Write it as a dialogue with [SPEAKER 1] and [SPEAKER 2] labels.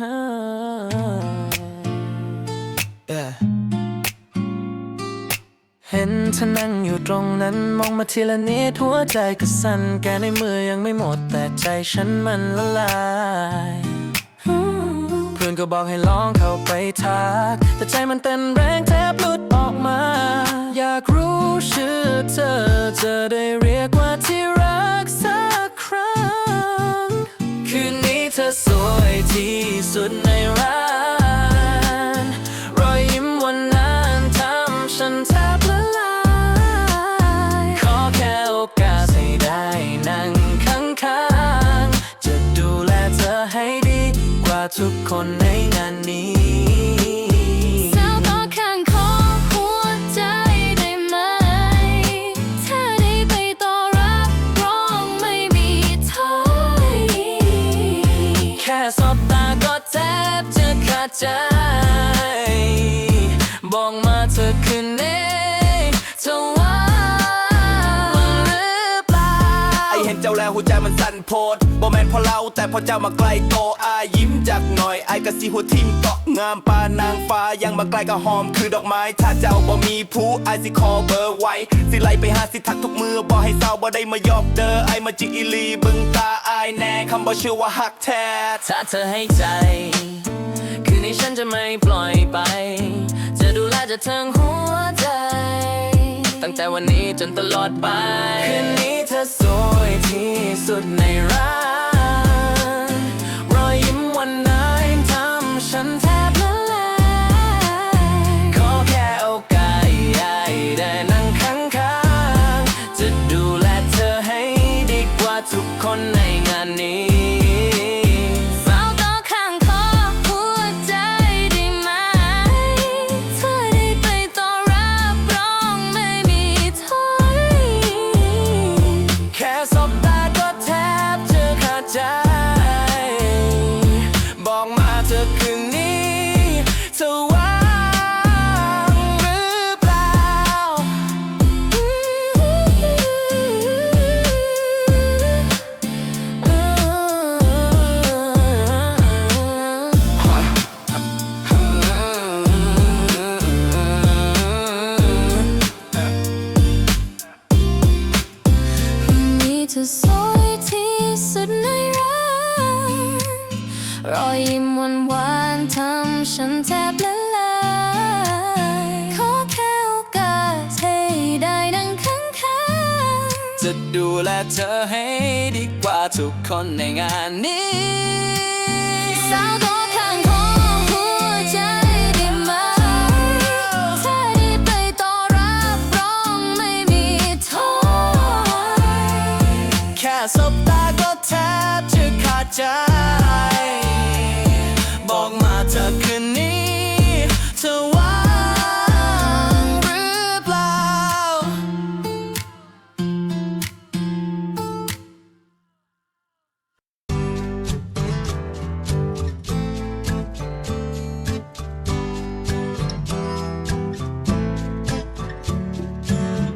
[SPEAKER 1] Yeah. เห็นเธอนั่งอยู่ตรงนั้นมองมาทีละนิดหัวใจก็สั่นแกในมือยังไม่หมดแต่ใจฉันมันละลายเพื่อนก็บอกให้ลองเข้าไปทัก แต่ใจมันเต้นแรงแทบหลุดออกมา อยากรู้ชื่อเธอจะได้เรียกว่าที่รักสักครั้งคืน สวยที่สุดในร้านรอยยิ้มวันนั้นทำฉันแทบละลาย ขอแค่โอกาสให้ได้นั่งข้างๆ จะดูแลเธอให้ดีกว่าทุกคนในงานนี้ ใจ บอกมาเธอคืนนี้เธอว่างหรือเปล่าไอเห
[SPEAKER 2] ็นเจ้าแล้วหัวใจมันสั่นโพดบ่แมนพอเราแต่พอเจ้ามาใกล้โตอายิ้มจากหน่อยไอกะสิหัวทิมเกาะงามปานางฟ้ายังมาใกล้ก็หอมคือดอกไม้ ถ้าเจ้าบ่มีผู้ไอสิขอเบอร์ไว้ สิไลไปหาสิทักทุกมือบ่ให้เศร้าบ่ได้มายอบเด้อไอมาจิอีลีเบึงตาไอแน่คำบ่เชื่อว่าหักแท้
[SPEAKER 1] ถ้าเธอให้ใจ ฉันจะไม่ปล่อยไป จะดูแลจะทั้งหัวใจ ตั้งแต่วันนี้จนตลอดไป คืนนี้เธอสวยที่สุดในร้านรอยยิ้มวันนั้นทำฉันแทบละลายขอแค่โอกาสใหญ่ได้นั่งข้างๆ จะดูแลเธอให้ดีกว่าทุกคนในงาน คืนนี้เธอว่างหรือเปล่า
[SPEAKER 3] มีเธอสวยที่สุดในร้านรอยยิ้มันแทบละลายขอแค่โอกาสให้ได้ดังข้างข้าง
[SPEAKER 1] จะดูแลเธอให้ดีกว่าทุกคนในงานนี้ส
[SPEAKER 3] าวตัวข้างของหัวใจได้ไหมถ้าได้ไปต่อรับรองไม่มีท้อ
[SPEAKER 1] แค่สบตาก็แทบจะขาดใจ